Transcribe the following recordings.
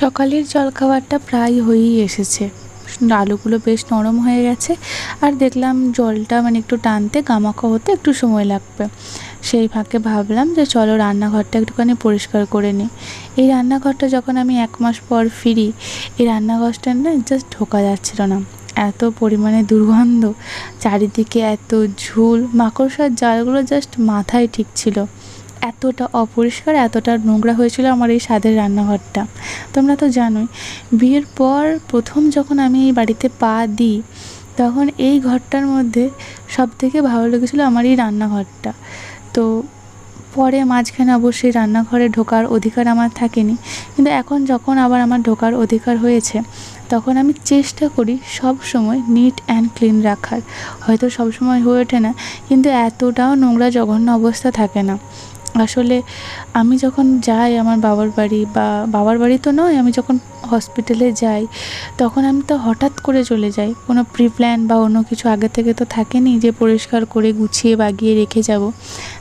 সকালের জলখাবারটা প্রায় হয়েই এসেছে। আলুগুলো বেশ নরম হয়ে গেছে আর দেখলাম জলটা মানে একটু টানতে গামাখা হতে একটু সময় লাগবে। সেই ফাঁকে ভাবলাম যে চলো রান্নাঘরটা একটুখানি পরিষ্কার করে নিই। এই রান্নাঘরটা যখন আমি এক মাস পর ফিরি, এই রান্নাঘরটা না জাস্ট ঢোকা যাচ্ছিল না। এত পরিমাণে দুর্গন্ধ, চারিদিকে এত ঝুল, মাকড়সার জালগুলো জাস্ট মাথায় ঠিক ছিল। এতটা অপরিষ্কার, এতটা নোংরা হয়েছিল আমার এই স্বাদের রান্নাঘরটা। তোমরা তো জানোই, বিয়ের পর প্রথম যখন আমি এই বাড়িতে পা দিই, তখন এই ঘরটার মধ্যে সব থেকে ভালো লেগেছিলো আমার এই রান্নাঘরটা। তো পরে মাঝখানে অবশ্যই রান্নাঘরে ঢোকার অধিকার আমার থাকেনি, কিন্তু এখন যখন আবার আমার ঢোকার অধিকার হয়েছে, তখন আমি চেষ্টা করি সব সময় নিট অ্যান্ড ক্লিন রাখার। হয়তো সব সময় হয়ে ওঠে না, কিন্তু এতটাও নোংরা জঘন্য অবস্থা থাকে না। আসলে আমি যখন যাই আমার বাবার বাড়ি বা বাবার বাড়ি তো নয়, আমি যখন হসপিটালে যাই, তখন আমি তো হঠাৎ করে চলে যাই। কোনো প্রি প্ল্যান বা অন্য কিছু আগে থেকে তো থাকেনি যে পরিষ্কার করে গুছিয়ে বাগিয়ে রেখে যাব।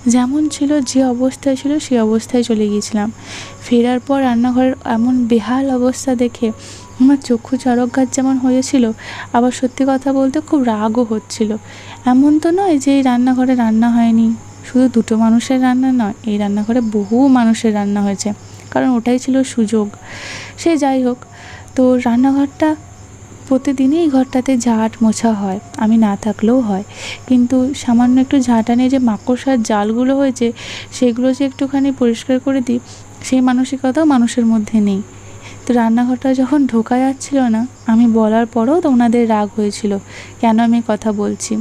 যেমন ছিল, যে অবস্থায় ছিল সেই অবস্থায় চলে গিয়েছিলাম। ফেরার পর রান্নাঘরের এমন বেহাল অবস্থা দেখে আমার চক্ষু চরকগাছ যেমন হয়েছিল, আবার সত্যি কথা বলতে খুব রাগও হচ্ছিল। এমন তো নয় যে রান্নাঘরে রান্না হয়নি। শুধু দুটো মানুষের রান্না নয়, এই রান্নাঘরে বহু মানুষের রান্না হয়েছে। কারণ ওটাই ছিল সুযোগ। সে যাই হোক, তো রান্নাঘরটা প্রতিদিনই এই ঘরটাতে ঝাঁট মোছা হয়। আমি না থাকলেও হয়। কিন্তু সামান্য একটু ঝাঁটানে যে মাকড়সার জালগুলো হয়েছে, সেগুলো যে একটুখানি পরিষ্কার করে দিই, সেই মানসিকতাও মানুষের মধ্যে নেই। তো রান্নাঘরটা যখন ঢোকা যাচ্ছিল না, আমি বলার পরও তো ওনাদের রাগ হয়েছিল। কেন আমি কথা বলছি?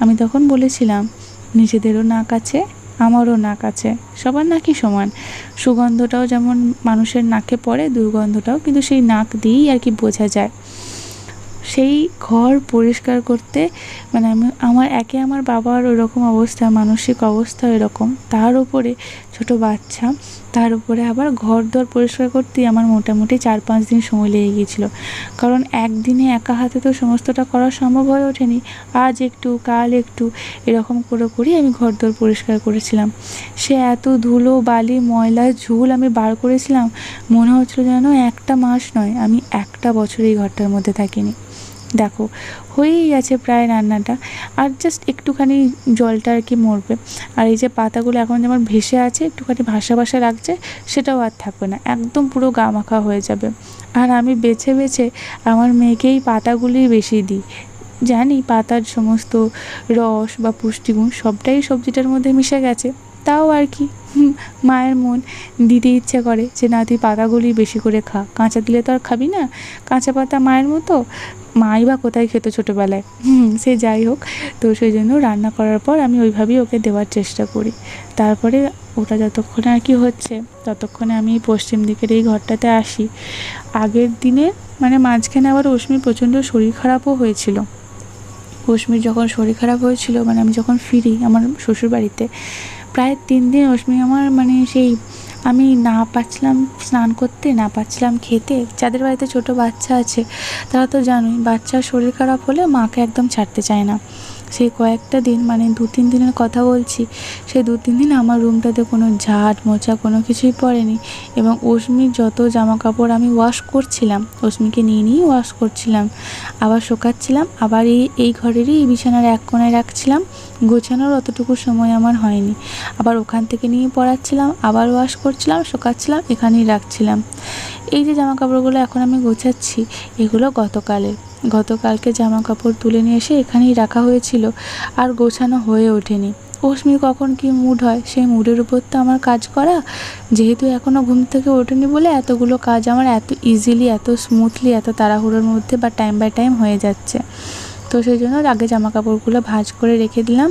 আমি তখন বলেছিলাম নিজেদেরও নাক আছে, আমারও নাক আছে, সবার নাকই সমান। সুগন্ধটাও যেমন মানুষের নাকে পড়ে, দুর্গন্ধটাও, কিন্তু সেই নাক দিয়েই আর কি বোঝা যায়। সেই ঘর পরিষ্কার করতে মানে আমি, আমার, একে আমার বাবার ওরকম অবস্থা, মানসিক অবস্থা এরকম তার উপরে ছোট বাচ্চা, তার উপরে আবার ঘর দর পরিষ্কার করতেই আমার মোটামুটি চার পাঁচ দিন সময় লেগে গিয়েছিল। কারণ একদিনে একা হাতে তো সমস্তটা করা সম্ভব হয়ে ওঠেনি। আজ একটু, কাল একটু, এরকম করে করেই আমি ঘর দর পরিষ্কার করেছিলাম। সে এত ধুলো, বালি, ময়লা, ঝুল আমি বার করেছিলাম, মনে হচ্ছিল যেন একটা মাস নয়, আমি একটা বছর এই ঘরটার মধ্যে থাকিনি। দেখো, হয়েই গেছে প্রায় রান্নাটা। আর জাস্ট একটুখানি জলটা আর কি মরবে। আর এই যে পাতাগুলো এখন যেমন ভেসে আছে, একটুখানি ভাসা ভাসা লাগছে, সেটাও আর থাকবে না। একদম পুরো গা মাখা হয়ে যাবে। আর আমি বেছে বেছে আমার মেয়েকেই পাতাগুলি বেশি দিই। জানি পাতার সমস্ত রস বা পুষ্টিগুণ সবটাই সবজিটার মধ্যে মিশে গেছে, তাও আর কি। মায়ের মন দিতে ইচ্ছে করে যে, না, তুই পাতাগুলি বেশি করে খা। কাঁচা দিলে তো আর খাবি না। কাঁচা পাতা মায়ের মতো? মাই বা কোথায় খেত ছোটোবেলায়? হুম, সে যাই হোক। তো সেই জন্য রান্না করার পর আমি ওইভাবেই ওকে দেওয়ার চেষ্টা করি। তারপরে ওটা যতক্ষণে আর কি হচ্ছে, ততক্ষণে আমি পশ্চিম দিকের এই ঘরটাতে আসি। আগের দিনে মানে মাঝখানে আবার অশ্মির প্রচণ্ড শরীর খারাপও হয়েছিল। অশ্মির যখন শরীর খারাপ হয়েছিল মানে আমি যখন ফিরি আমার শ্বশুর বাড়িতে প্রায় তিন দিন রশ্মি আমার মানে সেই আমি না পাচ্ছিলাম স্নান করতে, না পাচ্ছিলাম খেতে। যাদের বাড়িতে ছোট বাচ্চা আছে, তারা তো জানোই বাচ্চার শরীর খারাপ হলে মাকে একদম ছাড়তে চায় না। সেই কয়েকটা দিন মানে দু, তিন দিনের কথা বলছি, সেই দু, তিন দিন আমার রুমটাতে কোনো ঝাট, মোচা কোনো কিছুই পড়েনি এবং অশ্মির যত জামা কাপড় আমি ওয়াশ করছিলাম, অশ্মিকে নিয়ে নিয়েই ওয়াশ করছিলাম, আবার শোকাচ্ছিলাম, আবার এই এই ঘরেরই এই বিছানার এক কোণায় রাখছিলাম, গোছানোর অতটুকু সময় আমার হয়নি। আবার ওখান থেকে নিয়ে পড়াচ্ছিলাম, আবার ওয়াশ করছিলাম, শোকাচ্ছিলাম, এখানেই রাখছিলাম। এই যে জামা কাপড়গুলো এখন আমি গোছাচ্ছি, এগুলো গতকালের। গতকালকে জামা কাপড় তুলে নিয়ে এসে এখানেই রাখা হয়েছিল আর গোছানো হয়ে ওঠেনি। অশ্মির কখন কি মুড হয়, সেই মুডের উপর তো আমার কাজ করা। যেহেতু এখনও ঘুম থেকে ওঠেনি বলে এতগুলো কাজ আমার এত ইজিলি এত স্মুথলি এত তাড়াহুড়োর মধ্যে বা টাইম বাই টাইম হয়ে যাচ্ছে। তো সেই জন্য আগে জামা কাপড়গুলো ভাঁজ করে রেখে দিলাম।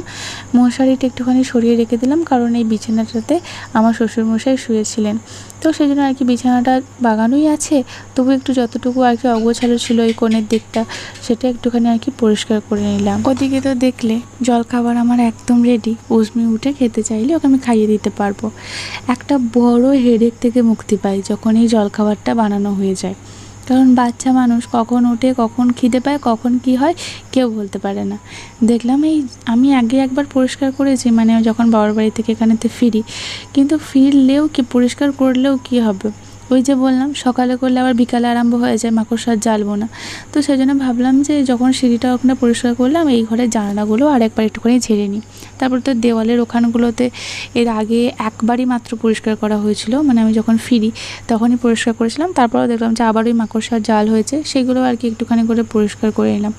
মশারিটা একটুখানি সরিয়ে রেখে দিলাম, কারণ এই বিছানাটাতে আমার শ্বশুরমশাই শুয়েছিলেন। তো সেই জন্য আর কি বিছানাটা বাগানোই আছে। তবু একটু যতটুকু আর কি অগোছালো ছিল এই কোণের দিকটা, সেটা একটুখানি আর কি পরিষ্কার করে নিলাম। ওদিকে তো দেখলে জলখাবার আমার একদম রেডি উজমি উঠে খেতে চাইলে ওকে আমি খাইয়ে দিতে পারব। একটা বড় হেডেক থেকে মুক্তি পাই যখন এই জলখাবারটা বানানো হয়ে যায়। কারণ বাচ্চা মানুষ কখন ওঠে, কখন খিদে পায়, কখন কি হয়, কেউ বলতে পারে না। দেখলাম এই, আমি আগে একবার পরিষ্কার করেছি মানে যখন বাবার বাড়ি থেকে এখানেতে ফিরি, কিন্তু ফিরলেও কি, পরিষ্কার করলেও কি হবে? ওই যে বললাম, সকালে করলে আবার বিকালে আরম্ভ হয়ে যায় মাকড়সার জ্বালবো না। তো সেই জন্য ভাবলাম যে যখন সিঁড়িটা ওখানে পরিষ্কার করলাম, এই ঘরের জানালাগুলো আর একবার একটুখানি ঝেড়ে নিই। তারপর তো দেওয়ালের ওখানগুলোতে এর আগে একবারই মাত্র পরিষ্কার করা হয়েছিল মানে আমি যখন ফিরি তখনই পরিষ্কার করেছিলাম। তারপরেও দেখলাম যে আবার ওই মাকড়সার জাল হয়েছে, সেগুলো আর কি একটুখানি করে পরিষ্কার করে নিলাম।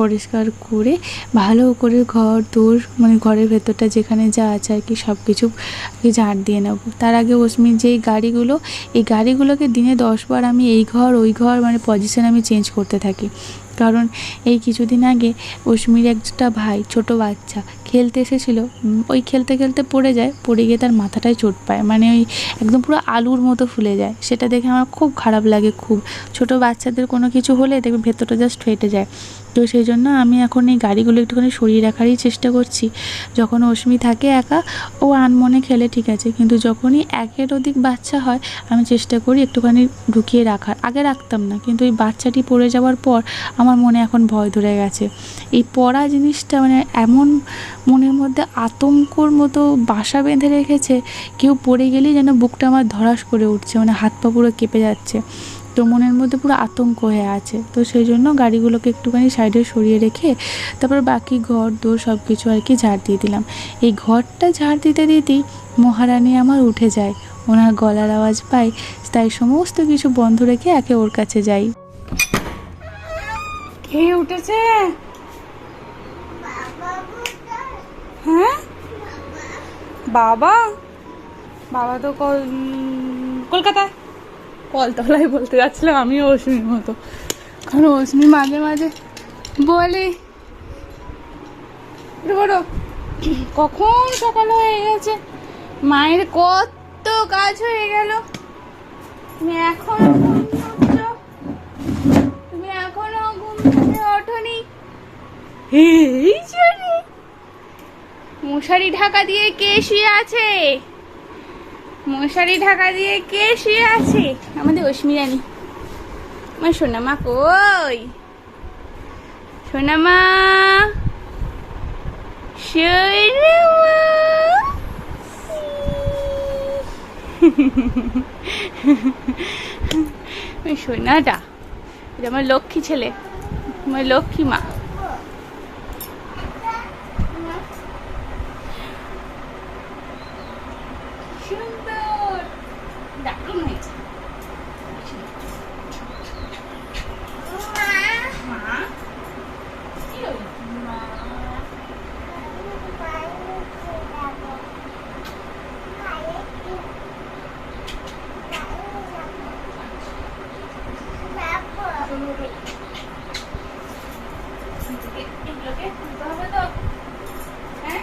পরিষ্কার করে ভালো করে ঘর, দোর মানে ঘরের ভেতরটা যেখানে যা আছে আর কি সব কিছু ঝাড় দিয়ে নেব। তার আগে ওসমির যেই গাড়িগুলো, এই গাড়িগুলোকে দিনে দশবার আমি এই ঘর, ওই ঘর মানে পজিশন আমি চেঞ্জ করতে থাকি। কারণ এই কিছুদিন আগে অস্মির একটা ভাই, ছোট বাচ্চা, খেলতে এসেছিল। ওই খেলতে খেলতে পড়ে যায়, পড়ে গিয়ে তার মাথাটায় চোট পায়। মানে ওই একদম পুরো আলুর মতো ফুলে যায়। সেটা দেখে আমার খুব খারাপ লাগে খুব। ছোট বাচ্চাদের কোনো কিছু হলে দেখবে ভেতরটা জাস্ট ফেটে যায়। তো সেই জন্য আমি এখন এই গাড়িগুলো একটুখানি সরিয়ে রাখারই চেষ্টা করছি। যখন অশ্মি থাকে একা, ও আনমনে খেলে, ঠিক আছে। কিন্তু যখনই একের অধিক বাচ্চা হয়, আমি চেষ্টা করি একটুখানি ঢুকিয়ে রাখার। আগে রাখতাম না, কিন্তু এই বাচ্চাটি পড়ে যাওয়ার পর আমার মনে এখন ভয় ধরে গেছে। এই পড়া জিনিসটা মানে এমন মনের মধ্যে আতঙ্কর মতো বাসা বেঁধে রেখেছে, কেউ পড়ে গেলেই যেন বুকটা আমার ধরাস করে উঠছে মানে হাত পা পুরো কেঁপে যাচ্ছে। তো মনের মধ্যে পুরো আতঙ্ক হয়ে আছে। তো সেই জন্য গাড়িগুলোকে একটুখানি সাইডে সরিয়ে রেখে তারপর বাকি ঘর, দোর সব কিছু আর কি ঝাড় দিয়ে দিলাম। এই ঘরটা ঝাড় দিতে দিতেই মহারানী আমার উঠে যায়। ওনার গলার আওয়াজ পাই, তাই সমস্ত কিছু বন্ধ রেখে একে ওর কাছে যাই। কে উঠেছে? হ্যাঁ? বাবা? বাবা তো কল কলকাতায়। কলতলায় বলতে যাচ্ছিলাম, আমিও অশ্মির মতো। কারণ অশ্মি মাঝে মাঝে বলে। ধরো কখন সকাল হয়ে গেছে? মায়ের কত কাজ হয়ে গেল। এখনও ঘুম ধরছো? তুমি এখনও ঘুম থেকে ওঠোনি মশারি ঢাকা দিয়ে কে শুয়ে আছে? মশারি ঢাকা দিয়ে কে শুয়ে আছে? আমাদের অশ্মিরানি। আমার সোনামা কই? সোনামা সোনামা। সোনাটা এটা আমার লক্ষ্মী ছেলে। লক্ষ্মী মা সুন্দর দারুণ হয়েছে মা কি হলো? এগুলোকে তুলতে হবে তো হ্যাঁ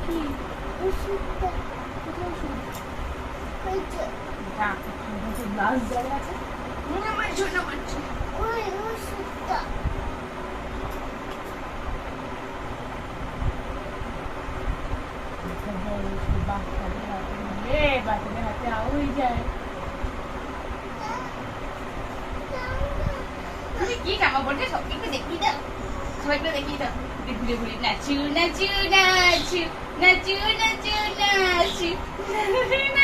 কি গ্লাস জল আছে আমার জন্য মারছে বাচ্চাদের হাতে আউই যায় তুমি কি জামা পড়ছে সব একটু দেখিয়ে দাও সবাই একটু দেখিয়ে দাও ঘুরে ঘুরে নাচু নাচু নাচু নাচু নাচু নাচু নাচু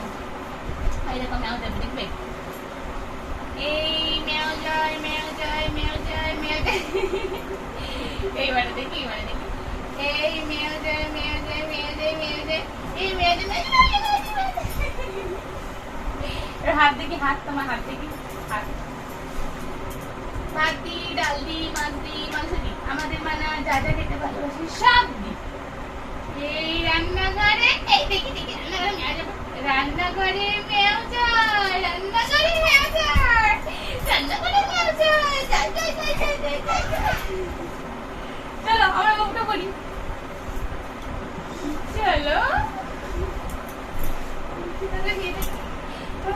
চলো আমরা গল্পটা করি চলো।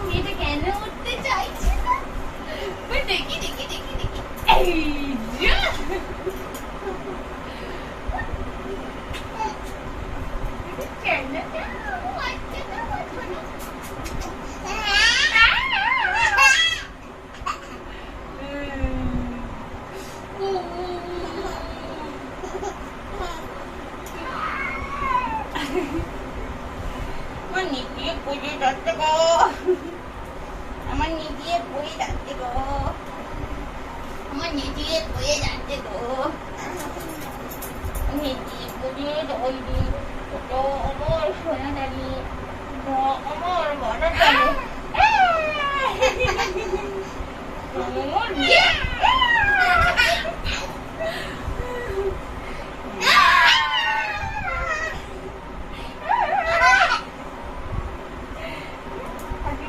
মেয়েটা কেন উঠতে চাইছে না? দেখি দেখি দেখি দেখি।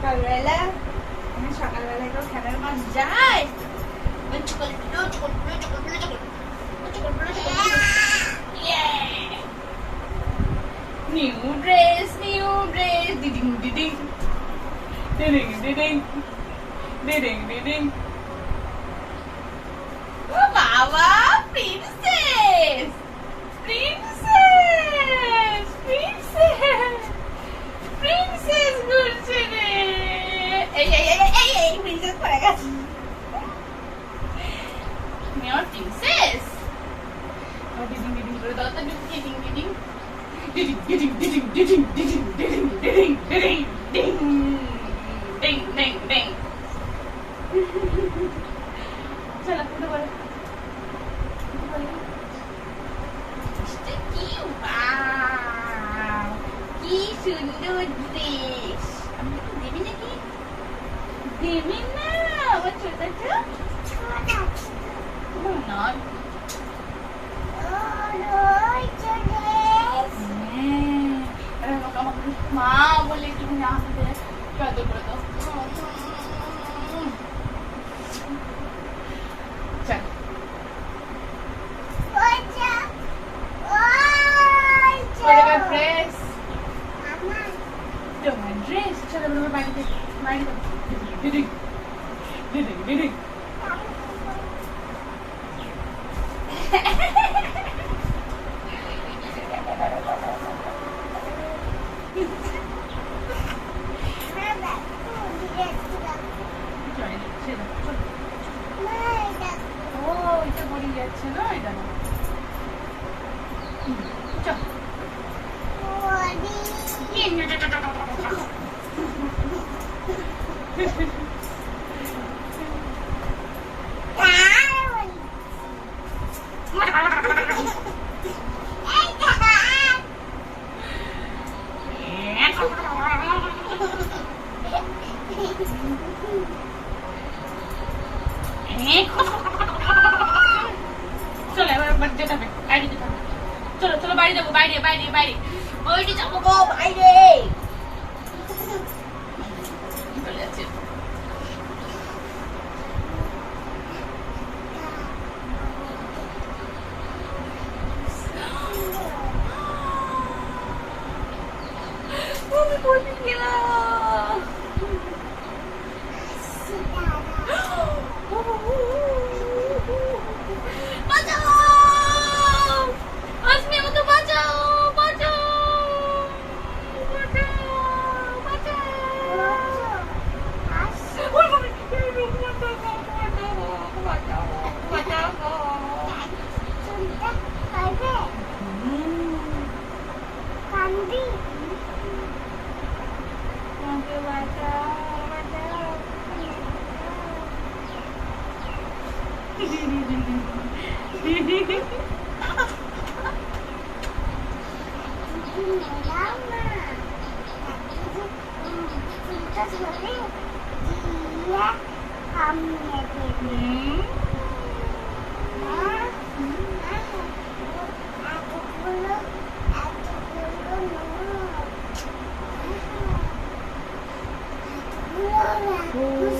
সকালবেলা সকালবেলা কেউ খেলার মাছ যায় Aynen. Düdük. 对不起你了。Oh.